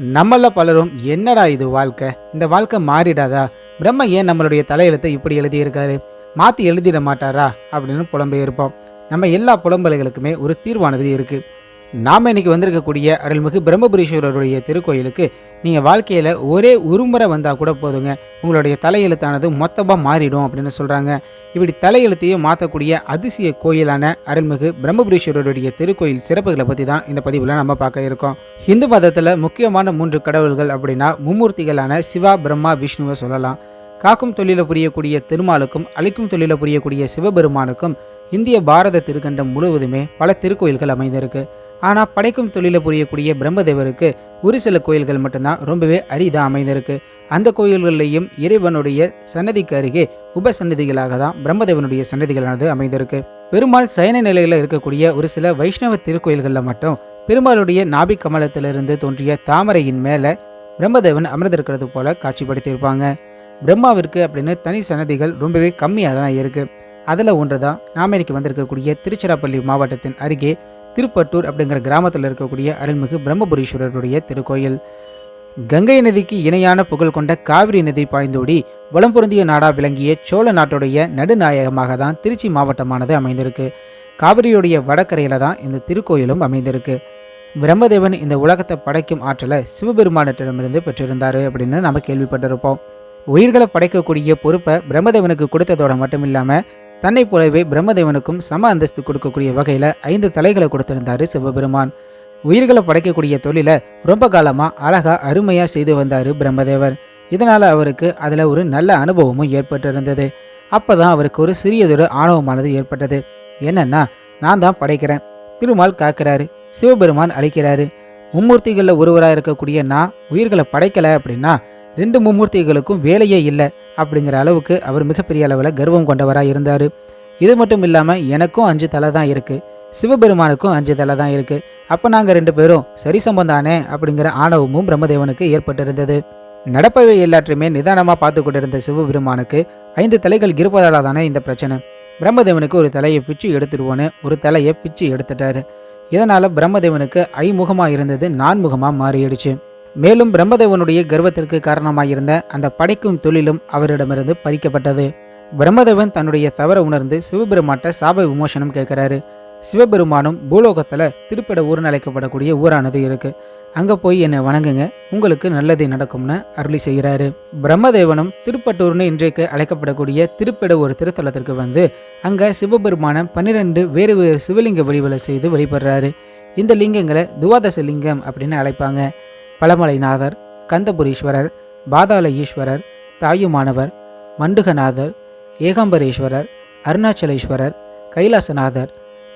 நம்மள பலரும் என்னடா இது வாழ்க்கை? இந்த வாழ்க்கை மாறிடாதா? பிரம்ம ஏன் நம்மளுடைய தலையெழுத்தை இப்படி எழுதியிருக்காரு? மாற்றி எழுதிட மாட்டாரா? அப்படின்னு புலம்பெயர்ப்போம் நம்ம எல்லா புலம்பலைகளுக்குமே ஒரு தீர்வானது இருக்குது நாம் இன்னைக்கு வந்திருக்கக்கூடிய அருள்மிகு பிரம்மபுரீஸ்வரருடைய திருக்கோயிலுக்கு நீங்கள் வாழ்க்கையில் ஒரே உருமுறை வந்தால் கூட போதுங்க. உங்களுடைய தலையெழுத்தானது மொத்தமாக மாறிடும் அப்படின்னு சொல்கிறாங்க இப்படி தலையெழுத்தையே மாற்றக்கூடிய அதிசய கோயிலான அருள்மிகு பிரம்மபுரீஸ்வரருடைய திருக்கோயில் சிறப்புகளை பற்றி தான் இந்த பதிவில் நம்ம பார்க்க இருக்கோம். இந்து மதத்தில் முக்கியமான மூன்று கடவுள்கள் அப்படின்னா மும்மூர்த்திகளான சிவா பிரம்மா விஷ்ணுவை சொல்லலாம். காக்கும் தொழிலை புரியக்கூடிய திருமாலுக்கும் அழிக்கும் தொழிலை புரியக்கூடிய சிவபெருமானுக்கும் இந்திய பாரத திருக்கண்டம் முழுவதுமே பல திருக்கோயில்கள் அமைந்திருக்கு. ஆனால் படைக்கும் தொழிலை புரியக்கூடிய பிரம்மதேவருக்கு ஒரு சில கோயில்கள் மட்டும்தான் ரொம்பவே அரிதாக அமைந்திருக்கு. அந்த கோயில்கள்லையும் இறைவனுடைய சன்னதிக்கு அருகே உபசன்னதிகளாக தான் பிரம்மதேவனுடைய சன்னதிகளானது அமைந்திருக்கு. பெருமாள் சயன நிலையில் இருக்கக்கூடிய ஒரு சில வைஷ்ணவ திருக்கோயில்களில் மட்டும் பெருமாளுடைய நாபி கமலத்திலிருந்து தோன்றிய தாமரையின் மேலே பிரம்மதேவன் அமர்ந்திருக்கிறது போல காட்சிப்படுத்தியிருப்பாங்க. பிரம்மாவிற்கு அப்படின்னு தனி சன்னதிகள் ரொம்பவே கம்மியாக தான் இருக்குது அதில் ஒன்று தான் நாம் இன்னைக்கு வந்திருக்கக்கூடிய திருச்சிராப்பள்ளி மாவட்டத்தின் அருகே திருப்பட்டூர் அப்படிங்கிற கிராமத்தில் இருக்கக்கூடிய அருள்மிகு பிரம்மபுரீஸ்வரருடைய திருக்கோயில். கங்கை நதிக்கு இணையான புகழ் கொண்ட காவிரி நதி பாய்ந்தோடி வளம் பொருந்திய நாடா விளங்கிய சோழ நாட்டுடைய நடுநாயகமாக தான் திருச்சி மாவட்டமானது அமைந்திருக்கு. காவிரியுடைய வடக்கரையில் தான் இந்த திருக்கோயிலும் அமைந்திருக்கு. பிரம்மதேவன் இந்த உலகத்தை படைக்கும் ஆற்றலை சிவபெருமானிடமிருந்து பெற்றிருந்தாரு அப்படின்னு நம்ம கேள்விப்பட்டிருப்போம். உயிர்களை படைக்கக்கூடிய பொறுப்பை பிரம்மதேவனுக்கு கொடுத்ததோட மட்டும் இல்லாமல் தன்னை போலவே பிரம்மதேவனுக்கும் சம அந்தஸ்து கொடுக்கக்கூடிய வகையில் ஐந்து தலைகளை கொடுத்திருந்தாரு சிவபெருமான். உயிர்களை படைக்கக்கூடிய தொழிலை ரொம்ப காலமாக அழகா அருமையாக செய்து வந்தார் பிரம்மதேவர். இதனால் அவருக்கு அதில் ஒரு நல்ல அனுபவமும் ஏற்பட்டிருந்தது. அப்போ தான் அவருக்கு ஒரு சிறியதொரு ஆணவமானது ஏற்பட்டது. என்னன்னா நான் தான் படைக்கிறேன். திருமால் காக்கிறாரு சிவபெருமான் அழிக்கிறாரு மும்மூர்த்திகளில் ஒருவராக இருக்கக்கூடிய நான் உயிர்களை படைக்கலை அப்படின்னா ரெண்டு மும்மூர்த்திகளுக்கும் வேலையே இல்லை. அப்படிங்கிற அளவுக்கு அவர் மிகப்பெரிய அளவில் கர்வம் கொண்டவராக இருந்தார். இது மட்டும் இல்லாமல் எனக்கும் அஞ்சு தலை தான் இருக்குது சிவபெருமானுக்கும் அஞ்சு தலை தான் இருக்குது அப்போ நாங்கள் ரெண்டு பேரும் சரி சம்பந்தானே அப்படிங்கிற ஆணவமும் பிரம்மதேவனுக்கு ஏற்பட்டிருந்தது. நடப்பவை எல்லாற்றையுமே நிதானமாக பார்த்து கொண்டிருந்த சிவபெருமானுக்கு ஐந்து தலைகள் இருப்பதால தானே இந்த பிரச்சனை. பிரம்மதேவனுக்கு ஒரு தலையை பிச்சு எடுத்துடுவோன்னு ஒரு தலையை பிச்சு எடுத்துட்டாரு. இதனால் பிரம்மதேவனுக்கு ஐமுகமாக இருந்தது நான்முகமாக மாறிடுச்சு. மேலும் பிரம்மதேவனுடைய கர்வத்திற்கு காரணமாயிருந்த அந்த படைக்கும் தொழிலும் அவரிடமிருந்து பறிக்கப்பட்டது. பிரம்மதேவன் தன்னுடைய தவற உணர்ந்து சிவபெருமாட்ட சாப விமோசனம் கேட்கிறாரு. சிவபெருமானும் பூலோகத்தில் திருப்பிட ஊர்னு அழைக்கப்படக்கூடிய ஊரானது இருக்கு. அங்கே போய் என்னை வணங்குங்க. உங்களுக்கு நல்லது நடக்கும்னு அருளி செய்கிறாரு. பிரம்மதேவனும் திருப்பட்டூர்னு இன்றைக்கு அழைக்கப்படக்கூடிய திருப்பிட ஒரு திருத்தலத்திற்கு வந்து அங்கே சிவபெருமான பன்னிரெண்டு வேறு வேறு சிவலிங்க வழிவலை செய்து வழிபடுறாரு. இந்த லிங்கங்களை துவாதச லிங்கம் அப்படின்னு அழைப்பாங்க. பழமலைநாதர் கந்தபுரீஸ்வரர் பாதாள ஈஸ்வரர் தாயுமானவர் மண்டுகநாதர் ஏகாம்பரேஸ்வரர் அருணாச்சலேஸ்வரர் கைலாசநாதர்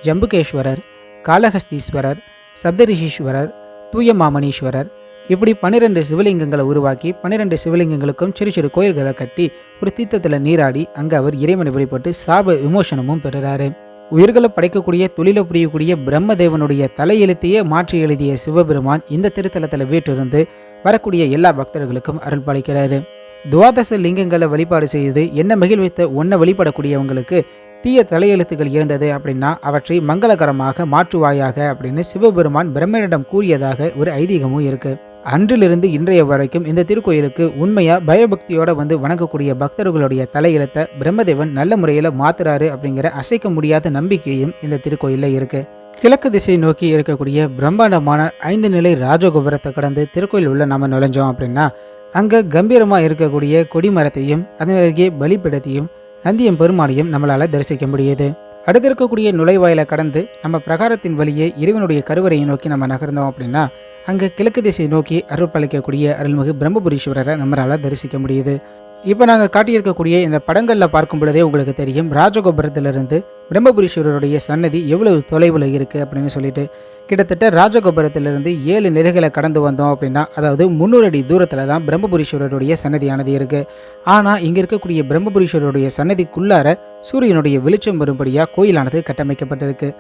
ஜம்புகேஸ்வரர் காளஹஸ்தீஸ்வரர் சப்தரிஷீஸ்வரர் தூயமாமணீஸ்வரர். இப்படி பன்னிரெண்டு சிவலிங்கங்களை உருவாக்கி பன்னிரெண்டு சிவலிங்கங்களுக்கும் சிறு சிறு கோயில்களை கட்டி ஒரு தீர்த்தத்தில் நீராடி அங்கே அவர் இறைவனை வழிபட்டு சாப விமோசனமும் பெறுறாரு. உயிர்களை படைக்கக்கூடிய தொழிலை புரியக்கூடிய பிரம்மதேவனுடைய தலையெழுத்தையே மாற்றி எழுதிய சிவபெருமான் இந்த திருத்தலத்தில் வீட்டிருந்து வரக்கூடிய எல்லா பக்தர்களுக்கும் அருள் பாலிக்கிறாரு துவாதச லிங்கங்களை வழிபாடு செய்து என்ன மகிழ்வித்த ஒன்றை வழிபடக்கூடியவங்களுக்கு தீய தலையெழுத்துகள் இருந்தது அப்படின்னா அவற்றை மங்களகரமாக மாற்றுவாயாக அப்படின்னு சிவபெருமான் பிரம்மனிடம் கூறியதாக ஒரு ஐதீகமும் இருக்கு. அன்றிலிருந்து இன்றைய வரைக்கும் இந்த திருக்கோயிலுக்கு உண்மையாக பயபக்தியோட வந்து வணங்கக்கூடிய பக்தர்களுடைய தலையெழுத்தை பிரம்மதேவன் நல்ல முறையில் மாத்துறாரு அப்படிங்கிற அசைக்க முடியாத நம்பிக்கையும் இந்த திருக்கோயிலில் இருக்குது கிழக்கு திசை நோக்கி இருக்கக்கூடிய பிரம்மாண்டமான ஐந்து நிலை ராஜகோபுரத்தை கடந்து திருக்கோயில் உள்ள நம்ம நுழைஞ்சோம் அப்படின்னா அங்கே கம்பீரமாக இருக்கக்கூடிய கொடிமரத்தையும் அதன் அருகே பலிப்பிடத்தையும் நந்தியம் பெருமாளையும் நம்மளால் தரிசிக்க முடியுது. அடுத்து இருக்கக்கூடிய நுழைவாயிலை கடந்து நம்ம பிரகாரத்தின் வழியே இறைவனுடைய கருவறையை நோக்கி நம்ம நகர்ந்தோம் அப்படின்னா அங்கே கிழக்கு திசை நோக்கி அருள்பளிக்கக்கூடிய அருள்மிகு பிரம்மபுரீஸ்வரரை நம்மளால் தரிசிக்க முடியுது. இப்போ நாங்கள் காட்டியிருக்கக்கூடிய இந்த படங்களில் பார்க்கும் பொழுதே உங்களுக்கு தெரியும் ராஜகோபுரத்திலிருந்து பிரம்மபுரீஸ்வரருடைய சன்னதி எவ்வளவு தொலைவில் இருக்குது அப்படின்னு சொல்லிட்டு. கிட்டத்தட்ட ராஜகோபுரத்திலிருந்து ஏழு நிலைகளை கடந்து வந்தோம் அப்படின்னா அதாவது முந்நூறு அடி தூரத்தில் தான் பிரம்மபுரீஸ்வரருடைய சன்னதியானது இருக்குது ஆனால் இங்கே இருக்கக்கூடிய பிரம்மபுரீஸ்வரருடைய சன்னதிக்குள்ளார சூரியனுடைய வெளிச்சம் வரும்படியாக கோயிலானது கட்டமைக்கப்பட்டிருக்கு.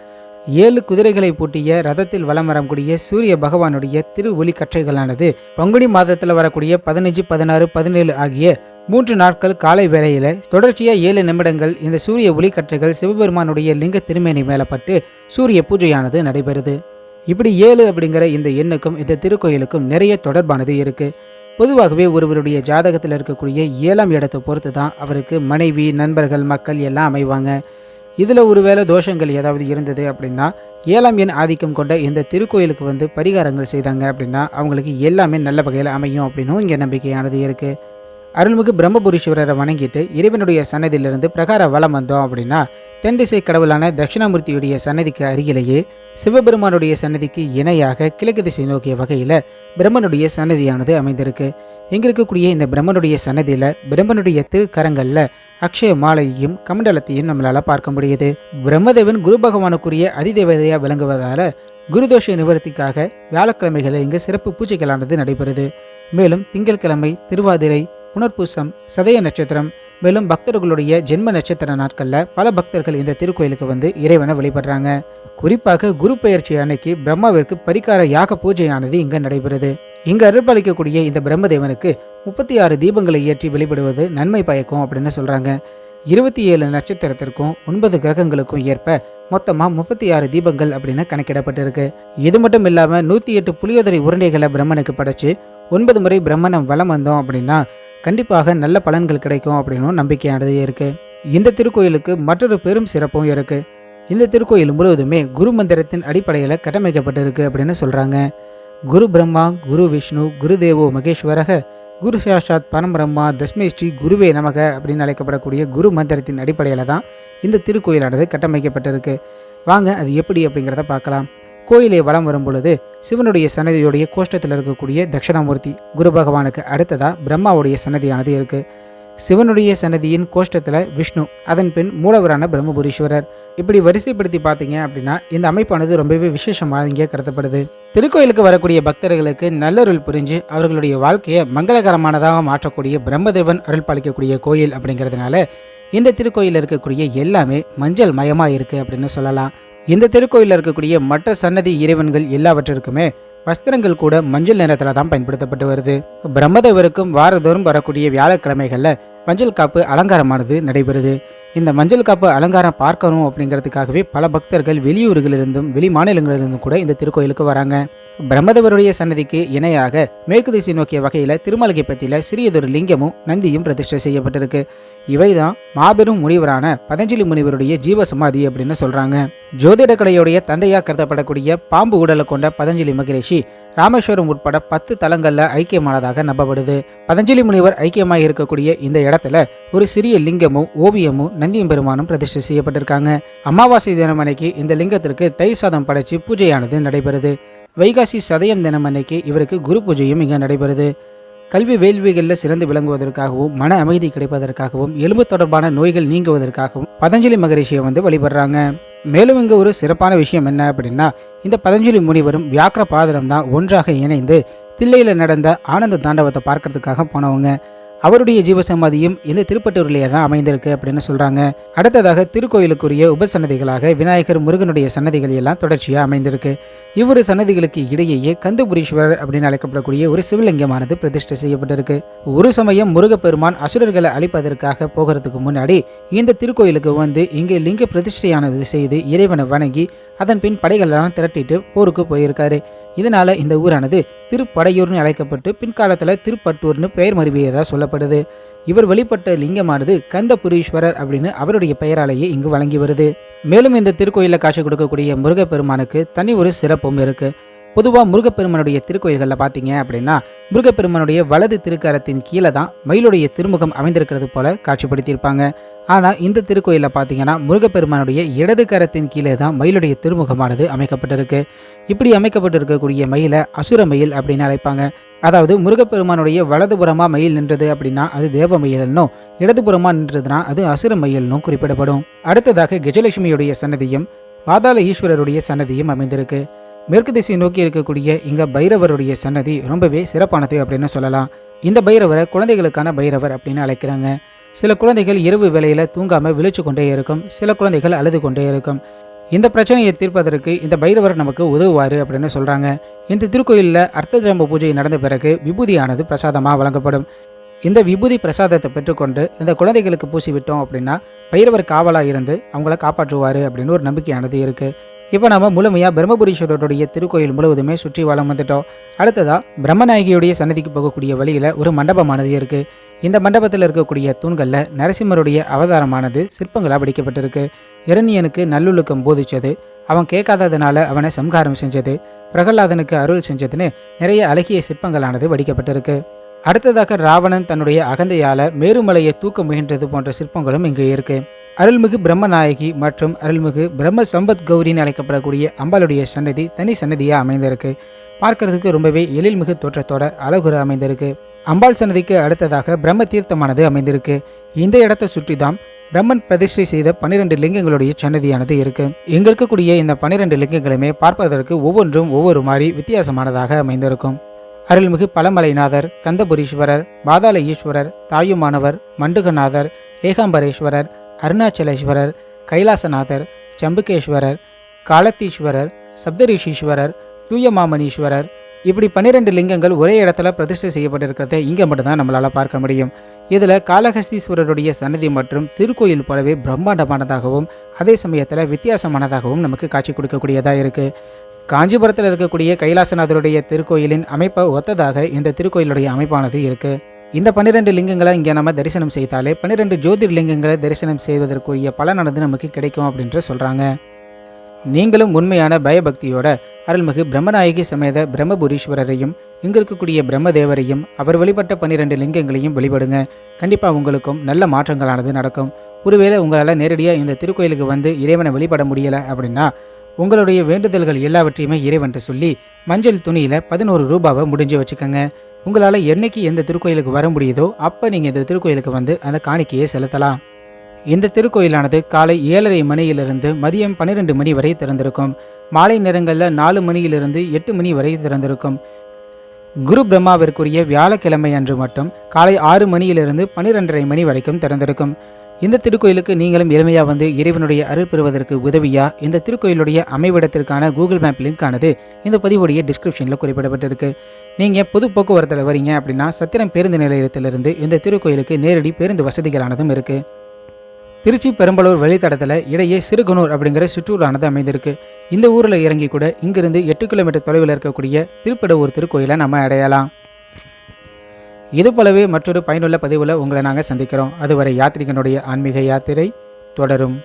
ஏழு குதிரைகளை பூட்டிய ரதத்தில் வலம் வரக்கூடிய சூரிய பகவானுடைய திரு ஒளி கற்றைகளானது பங்குனி மாதத்தில் வரக்கூடிய பதினஞ்சு பதினாறு பதினேழு ஆகிய மூன்று நாட்கள் காலை வேளையில தொடர்ச்சியா ஏழு நிமிடங்கள் இந்த சூரிய ஒளிக்கற்றைகள் சிவபெருமானுடைய லிங்க திருமேனி மேலப்பட்டு சூரிய பூஜையானது நடைபெறுது. இப்படி ஏழு அப்படிங்கிற இந்த எண்ணுக்கும் இந்த திருக்கோயிலுக்கும் நிறைய தொடர்பானது இருக்கு. பொதுவாகவே ஒருவருடைய ஜாதகத்தில் இருக்கக்கூடிய ஏழாம் இடத்தை பொறுத்து தான் அவருக்கு மனைவி நண்பர்கள் மக்கள் எல்லாம் அமைவாங்க. இதில் ஒருவேளை தோஷங்கள் ஏதாவது இருந்தது அப்படின்னா ஏழாம் எண் ஆதிக்கம் கொண்ட இந்த திருக்கோயிலுக்கு வந்து பரிகாரங்கள் செய்தாங்க அப்படின்னா அவங்களுக்கு எல்லாமே நல்ல வகையில் அமையும் அப்படின்னும் இங்கே நம்பிக்கையானது இருக்குது. அருள்மிகு பிரம்மபுரீஸ்வரரை வணங்கிட்டு இறைவனுடைய சன்னதியிலிருந்து பிரகார வலம் வந்தோம் அப்படின்னா தென் திசை கடவுளான தட்சிணாமூர்த்தியுடைய சன்னதிக்கு அருகிலேயே சிவபெருமானுடைய சன்னதிக்கு இணையாக கிழக்கு திசை நோக்கிய வகையில் பிரம்மனுடைய சன்னதியானது அமைந்திருக்கு. இங்க இருக்கக்கூடிய இந்த பிரம்மனுடைய சன்னதியில் பிரம்மனுடைய திருக்கரங்களில் அக்ஷய மாலையையும் கமண்டலத்தையும் நம்மளால பார்க்க முடியுது. பிரம்மதேவன் குரு பகவானுக்குரிய அதிதேவதையாக விளங்குவதால குருதோஷ நிவர்த்திக்காக வியாழக்கிழமைகளில் இங்கு சிறப்பு பூஜைகளானது நடைபெறுது. மேலும் திங்கட்கிழமை திருவாதிரை புனர்பூசம் சதய நட்சத்திரம் மேலும் பக்தர்களுடைய ஜென்ம நட்சத்திர நாட்களில் பல பக்தர்கள் இந்த திருக்கோயிலுக்கு வந்து இறைவனை வழிபடுறாங்க. குறிப்பாக குரு பெயர்ச்சி அன்னைக்கு பிரம்மாவிற்கு பரிகார யாக பூஜையானது இங்கு நடைபெறுது. இங்கு அருள்பாலிக்கக்கூடிய இந்த பிரம்மதேவனுக்கு முப்பத்தி ஆறு தீபங்களை ஏற்றி வழிபடுவது நன்மை பயக்கும் அப்படின்னு சொல்றாங்க. இருபத்தி ஏழு நட்சத்திரத்திற்கும் ஒன்பது கிரகங்களுக்கும் ஏற்ப மொத்தமாக முப்பத்தி ஆறு தீபங்கள் அப்படின்னு கணக்கிடப்பட்டிருக்கு. இது மட்டும் இல்லாமல் நூற்றி எட்டு புளியோதரை உருண்டைகளை பிரம்மனுக்கு படைச்சு ஒன்பது முறை பிரம்மணம் வலம் வந்தோம் அப்படின்னா கண்டிப்பாக நல்ல பலன்கள் கிடைக்கும் அப்படின்னும் நம்பிக்கையானது இருக்கு. இந்த திருக்கோயிலுக்கு மற்றொரு பெரும் சிறப்பும் இருக்கு. இந்த திருக்கோயில் முழுவதுமே குரு மந்திரத்தின் அடிப்படையில் கட்டமைக்கப்பட்டிருக்கு அப்படின்னு சொல்றாங்க. குரு பிரம்மா குரு விஷ்ணு குரு தேவோ மகேஸ்வரக குரு சாஷாத் பரம்பிரம்மா தஸ்மே ஸ்ரீ குருவே நமக அப்படின்னு அழைக்கப்படக்கூடிய குரு மந்திரத்தின் அடிப்படையில் தான் இந்த திருக்கோயிலானது கட்டமைக்கப்பட்டிருக்கு. வாங்க அது எப்படி அப்படிங்கிறத பார்க்கலாம். கோயிலை வலம் வரும்பொழுது சிவனுடைய சன்னதியுடைய கோஷ்டத்தில் இருக்கக்கூடிய தட்சிணாமூர்த்தி குரு பகவானுக்கு அடுத்ததா பிரம்மாவுடைய சன்னதியானது இருக்கு. சிவனுடைய சன்னதியின் கோஷ்டத்தில் விஷ்ணு அதன் பின் மூலவரான பிரம்மபுரீஸ்வரர். இப்படி வரிசைப்படுத்தி பார்த்தீங்க அப்படின்னா இந்த அமைப்பானது ரொம்பவே விசேஷமாக இங்கே கருதப்படுது. திருக்கோயிலுக்கு வரக்கூடிய பக்தர்களுக்கு நல்லருள் புரிஞ்சு அவர்களுடைய வாழ்க்கையை மங்களகரமானதாக மாற்றக்கூடிய பிரம்மதேவன் அருள் பாலிக்கக்கூடிய கோயில் அப்படிங்கிறதுனால இந்த திருக்கோயில் இருக்கக்கூடிய எல்லாமே மஞ்சள் மயமாக இருக்குது அப்படின்னு சொல்லலாம். இந்த திருக்கோயிலில் இருக்கக்கூடிய மற்ற சன்னதி இறைவன்கள் எல்லாவற்றிற்குமே வஸ்திரங்கள் கூட மஞ்சள் நிறத்தில் தான் பயன்படுத்தப்பட்டு வருது. பிரம்மதேவருக்கும் வாரதோறும் வரக்கூடிய வியாழக்கிழமைகளில் மஞ்சள் காப்பு அலங்காரமானது நடைபெறுது. இந்த மஞ்சள் காப்பு அலங்காரம் பார்க்கணும் அப்படிங்கிறதுக்காகவே பல பக்தர்கள் வெளியூர்களிலிருந்தும் வெளி மாநிலங்களிலிருந்தும் கூட இந்த திருக்கோயிலுக்கு வராங்க. பிரம்மதேவருடைய சன்னதிக்கு இணையாக மேற்கு திசை நோக்கிய வகையில் திருமலகை பற்றியில் சிறியதொரு லிங்கமும் நந்தியும் பிரதிஷ்டை செய்யப்பட்டிருக்கு. இவைதான் மாபெரும் முனிவரான பதஞ்சலி முனிவருடைய ஜீவசமாதி அப்படின்னு சொல்றாங்க. ஜோதிட கலையுடைய தந்தையாக கருதப்படக்கூடிய பாம்பு உடலை கொண்ட பதஞ்சலி மகரிஷி ராமேஸ்வரம் உட்பட பத்து தலங்களில் ஐக்கியமானதாக நம்பப்படுது. பதஞ்சலி முனிவர் ஐக்கியமாக இருக்கக்கூடிய இந்த இடத்துல ஒரு சிறிய லிங்கமும் ஓவியமும் நந்தியம் பெருமானும் பிரதிஷ்டை செய்யப்பட்டிருக்காங்க. அமாவாசை தினம் அன்னைக்கு இந்த லிங்கத்திற்கு தை சாதம் படைச்சு பூஜையானது நடைபெறுது. வைகாசி சதயம் தினம் அன்னைக்கு இவருக்கு குரு பூஜையும் இங்கே நடைபெறுது. கல்வி வேள்விகளில் சிறந்து விளங்குவதற்காகவும் மன அமைதி கிடைப்பதற்காகவும் எலும்பு தொடர்பான நோய்கள் நீங்குவதற்காகவும் பதஞ்சலி மகரிஷியை வந்து வழிபடுறாங்க. மேலும் இங்கே ஒரு சிறப்பான விஷயம் என்ன அப்படின்னா இந்த பதஞ்சலி முனிவரும் வியாக்கிர பாதரம் தான் ஒன்றாக இணைந்து தில்லையில் நடந்த ஆனந்த தாண்டவத்தை பார்க்கறதுக்காக போனவங்க. அவருடைய ஜீவசமாதியும் இந்த திருப்பட்டூர்லேயே தான் அமைந்திருக்கு அப்படின்னு சொல்றாங்க. அடுத்ததாக திருக்கோயிலுக்குரிய உபசன்னதிகளாக விநாயகர் முருகனுடைய சன்னதிகள் எல்லாம் தொடர்ச்சியாக அமைந்திருக்கு. இவ்விரு சன்னதிகளுக்கு இடையேயே கந்தபுரீஸ்வரர் அப்படின்னு அழைக்கப்படக்கூடிய ஒரு சிவலிங்கமானது பிரதிஷ்டை செய்யப்பட்டிருக்கு. ஒரு சமயம் முருகப்பெருமான் அசுரர்களை அழிப்பதற்காக போகிறதுக்கு முன்னாடி இந்த திருக்கோயிலுக்கு வந்து இங்கே லிங்க பிரதிஷ்டையானது செய்து இறைவனை வணங்கி அதன் பின் படைகளெல்லாம் திரட்டிட்டு போருக்கு போயிருக்காரு. இதனால இந்த ஊரானது திருப்படையூர்னு அழைக்கப்பட்டு பின்காலத்தில் திருப்பட்டூர்னு பெயர் மருவியதாக சொல்லப்படுது. இவர் வெளிப்பட்ட லிங்கமானது கந்தபுரீஸ்வரர் அப்படின்னு அவருடைய பெயராலேயே இங்கு வழங்கி வருது. மேலும் இந்த திருக்கோயிலில் காட்சி கொடுக்கக்கூடிய முருகப்பெருமானுக்கு தனி ஒரு சிறப்பும் இருக்கு. பொதுவாக முருகப்பெருமானுடைய திருக்கோயில்களில் பார்த்தீங்க அப்படின்னா முருகப்பெருமானுடைய வலது திருக்கரத்தின் கீழே தான் மயிலுடைய திருமுகம் அமைந்திருக்கிறது போல காட்சிப்படுத்தியிருப்பாங்க. ஆனால் இந்த திருக்கோயிலில் பார்த்தீங்கன்னா முருகப்பெருமானுடைய இடது கரத்தின் கீழே தான் மயிலுடைய திருமுகமானது அமைக்கப்பட்டிருக்கு. இப்படி அமைக்கப்பட்டிருக்கக்கூடிய மயிலை அசுர மயில் அப்படின்னு அழைப்பாங்க. அதாவது முருகப்பெருமானுடைய வலதுபுறமாக மயில் நின்றது அப்படின்னா அது தேவ மயில்னும் இடதுபுறமா நின்றதுனா அது அசுர மயில்னும் குறிப்பிடப்படும். அடுத்ததாக கஜலட்சுமியுடைய சன்னதியும் பாதாள ஈஸ்வரருடைய சன்னதியும் அமைந்திருக்கு. மேற்கு திசை நோக்கி இருக்கக்கூடிய இங்கே பைரவருடைய சன்னதி ரொம்பவே சிறப்பானது அப்படின்னு சொல்லலாம். இந்த பைரவரை குழந்தைகளுக்கான பைரவர் அப்படின்னு அழைக்கிறாங்க. சில குழந்தைகள் இரவு வேலையில் தூங்காமல் விழிச்சு கொண்டே இருக்கும். சில குழந்தைகள் அழுது கொண்டே இருக்கும். இந்த பிரச்சனையை தீர்ப்பதற்கு இந்த பைரவர் நமக்கு உதவுவார் அப்படின்னு சொல்கிறாங்க இந்த திருக்கோயிலில் அர்த்த ஜம்ப பூஜை நடந்த பிறகு விபூதியானது பிரசாதமாக வழங்கப்படும். இந்த விபூதி பிரசாதத்தை பெற்றுக்கொண்டு இந்த குழந்தைகளுக்கு பூசி விட்டோம் அப்படின்னா பைரவர் காவலாக இருந்து அவங்கள காப்பாற்றுவார் அப்படின்னு ஒரு நம்பிக்கையானது இருக்குது இப்போ நம்ம முழுமையாக பிரம்மபுரீஸ்வரருடைய திருக்கோயில் முழுவதுமே சுற்றி வலம் வந்துட்டோம். அடுத்ததா பிரம்மநாயகியுடைய சன்னதிக்கு போகக்கூடிய வழியில் ஒரு மண்டபமானது இருக்கு. இந்த மண்டபத்தில் இருக்கக்கூடிய தூண்களில் நரசிம்மருடைய அவதாரமானது சிற்பங்களாக வடிக்கப்பட்டிருக்கு. இரணியனுக்கு நல்லுழுக்கம் போதிச்சது. அவன் கேட்காததுனால அவனை சம்ஹாரம் செஞ்சது. பிரகலாதனுக்கு அருள் செஞ்சதுன்னு நிறைய அழகிய சிற்பங்களானது வடிக்கப்பட்டிருக்கு. அடுத்ததாக ராவணன் தன்னுடைய அகந்தையால மேருமலையை தூக்க முயன்றது போன்ற சிற்பங்களும் இங்கு இருக்கு. அருள்மிகு பிரம்மநாயகி மற்றும் அருள்மிகு பிரம்ம சம்பத் கௌரின்னு அழைக்கப்படக்கூடிய அம்பாளுடைய சன்னதி தனி சன்னதியாக அமைந்திருக்கு. பார்க்கறதுக்கு ரொம்பவே எழில்மிகு தோற்றத்தோட அழகுற அமைந்திருக்கு. அம்பாள் சன்னதிக்கு அடுத்ததாக பிரம்ம தீர்த்தமானது அமைந்திருக்கு. இந்த இடத்தை சுற்றி தான் பிரம்மன் பிரதிஷ்டை செய்த பன்னிரெண்டு லிங்கங்களுடைய சன்னதியானது இருக்கு. இங்க இருக்கக்கூடிய இந்த பன்னிரெண்டு லிங்கங்களுமே பார்ப்பதற்கு ஒவ்வொன்றும் ஒவ்வொரு மாதிரி வித்தியாசமானதாக அமைந்திருக்கும். அருள்மிகு பழமலைநாதர் கந்தபுரீஸ்வரர் பாதாள ஈஸ்வரர் தாயுமானவர் மண்டுகநாதர் ஏகாம்பரேஸ்வரர் அருணாச்சலேஸ்வரர் கைலாசநாதர் சம்புகேஸ்வரர் காலத்தீஸ்வரர் சப்தரிஷீஸ்வரர் தூயமாமணீஸ்வரர் இப்படி பன்னிரெண்டு லிங்கங்கள் ஒரே இடத்துல பிரதிஷ்டை செய்யப்பட்டிருக்கிறத இங்கே மட்டும்தான் நம்மளால் பார்க்க முடியும். இதில் காளஹஸ்தீஸ்வரருடைய சன்னதி மற்றும் திருக்கோயில் போலவே பிரம்மாண்டமானதாகவும் அதே சமயத்தில் வித்தியாசமானதாகவும் நமக்கு காட்சி கொடுக்கக்கூடியதாக இருக்குது காஞ்சிபுரத்தில் இருக்கக்கூடிய கைலாசநாதருடைய திருக்கோயிலின் அமைப்பை ஒத்ததாக இந்த திருக்கோயிலுடைய அமைப்பானது இருக்குது இந்த பன்னிரெண்டு லிங்கங்களை இங்கே நம்ம தரிசனம் செய்தாலே பன்னிரெண்டு ஜோதிர் லிங்கங்களை தரிசனம் செய்வதற்குரிய பலனானது நமக்கு கிடைக்கும் அப்படின்ற சொல்கிறாங்க நீங்களும் உண்மையான பயபக்தியோட அருள்மிகு பிரம்மநாயகி சமேத பிரம்மபுரீஸ்வரரையும் இங்கு இருக்கக்கூடிய பிரம்மதேவரையும் அவர் வழிபட்ட பன்னிரெண்டு லிங்கங்களையும் வழிபடுங்க. கண்டிப்பாக உங்களுக்கும் நல்ல மாற்றங்களானது நடக்கும். ஒருவேளை உங்களால் நேரடியாக இந்த திருக்கோயிலுக்கு வந்து இறைவனை வழிபட முடியலை அப்படின்னா உங்களுடைய வேண்டுதல்கள் எல்லாவற்றையுமே இறைவன்ட்டு சொல்லி மஞ்சள் துணியில் பதினோரு ரூபாவை முடிஞ்சு வச்சுக்கோங்க. உங்களால் என்னைக்கு எந்த திருக்கோயிலுக்கு வர முடியுதோ அப்போ நீங்கள் இந்த திருக்கோயிலுக்கு வந்து அந்த காணிக்கையை செலுத்தலாம். இந்த திருக்கோயிலானது காலை ஏழரை மணியிலிருந்து மதியம் பன்னிரெண்டு மணி வரை திறந்திருக்கும். மாலை நேரங்களில் நாலு மணியிலிருந்து எட்டு மணி வரை திறந்திருக்கும். குரு பிரம்மாவிற்குரிய வியாழக்கிழமை அன்று மட்டும் காலை ஆறு மணியிலிருந்து பன்னிரெண்டரை மணி வரைக்கும் திறந்திருக்கும். இந்த திருக்கோயிலுக்கு நீங்களும் எளிமையாக வந்து இறைவனுடைய அருள் பெறுவதற்கு உதவியா? இந்த திருக்கோயிலுடைய அமைவிடத்திற்கான கூகுள் மேப் லிங்க் ஆனது இந்த பதிவுடைய டிஸ்கிரிப்ஷனில் குறிப்பிடப்பட்டிருக்கு. நீங்கள் பொது போக்குவரத்தில் வரீங்க அப்படின்னா சத்திரம் பேருந்து நிலையத்திலிருந்து இந்த திருக்கோயிலுக்கு நேரடி பேருந்து வசதிகளானதும் இருக்குது திருச்சி பெரம்பலூர் வழித்தடத்தில் இடையே சிறுகுனூர் அப்படிங்கிற சுற்றூரானது அமைந்திருக்கு. இந்த ஊரில் இறங்கி கூட இங்கிருந்து எட்டு கிலோமீட்டர் தொலைவில் இருக்கக்கூடிய திருப்படவூர் திருக்கோயிலை நம்ம அடையலாம். இது போலவே மற்றொரு பயனுள்ள பதிவில் உங்களை நாங்கள் சந்திக்கிறோம். அதுவரை யாத்ரிகனுடைய ஆன்மீக யாத்திரை தொடரும்.